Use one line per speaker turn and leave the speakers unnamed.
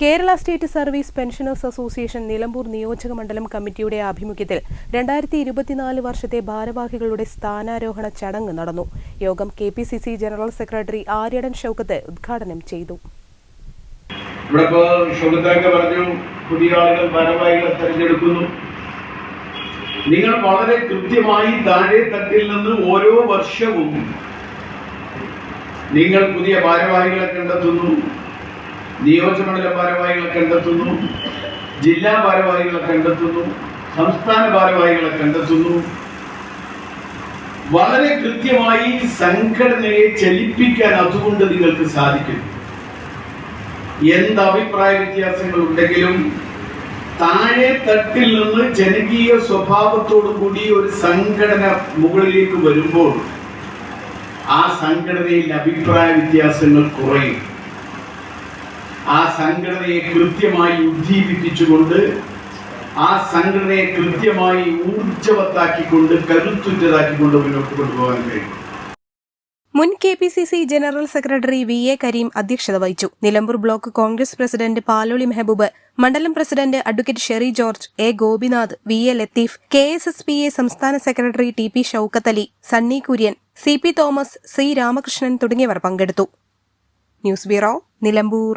Kerala state service pensioners association Nilambur നിയോജക മണ്ഡലം കമ്മിറ്റിയുടെ ആഭിമുഖ്യത്തിൽ രണ്ടായിരത്തി ഇരുപത്തിനാല് വർഷത്തെ ഭാരവാഹികളുടെ സ്ഥാനാരോഹണ ചടങ്ങ് നടന്നു. യോഗം K P C C general secretary Aryadan Shoukath ഉദ്ഘാടനം ചെയ്തു.
പറഞ്ഞു പുതിയ നിങ്ങൾ വളരെ കൃത്യമായി താഴെ തട്ടിൽ നിന്ന് ഓരോ വർഷവും നിങ്ങൾ പുതിയ ഭാരവാഹികളെ കണ്ടെത്തുന്നു. നിയോജകമണ്ഡല ഭാരവാഹികളെ കണ്ടെത്തുന്നു ജില്ലാ ഭാരവാഹികളെ കണ്ടെത്തുന്നു സംസ്ഥാന ഭാരവാഹികളെ കണ്ടെത്തുന്നു. വളരെ കൃത്യമായി സംഘടനയെ ചലിപ്പിക്കാൻ അതുകൊണ്ട് നിങ്ങൾക്ക് സാധിക്കും. എന്ത് അഭിപ്രായ വ്യത്യാസങ്ങൾ ഉണ്ടെങ്കിലും താഴെ തട്ടിൽ നിന്ന് ജനകീയ സ്വഭാവത്തോടു കൂടി ഒരു സംഘടന മുകളിലേക്ക് വരുമ്പോൾ ആ സംഘടനയിൽ അഭിപ്രായ വ്യത്യാസങ്ങൾ കുറയും. ആ സംഘടനയെ കൃത്യമായി ഉജ്ജീവിപ്പിച്ചുകൊണ്ട് ആ സംഘടനയെ കൃത്യമായി ഊർജവത്താക്കിക്കൊണ്ട് കരുത്തുറ്റതാക്കിക്കൊണ്ട് മുന്നോട്ട് കൊണ്ടുപോകാൻ കഴിയും.
മുൻ K P C C general secretary V A Kareem അധ്യക്ഷത വഹിച്ചു. നിലമ്പൂർ ബ്ലോക്ക് കോൺഗ്രസ് പ്രസിഡന്റ് പാലോളി മെഹബൂബ് മണ്ഡലം president advocate Sherry George A Gopinath V A Latheef K S S P A സംസ്ഥാന secretary T P Shoukath Ali Sunny Kurian C P Thomas C Ramakrishnan തുടങ്ങിയവർ പങ്കെടുത്തു. News bureau Nilambur.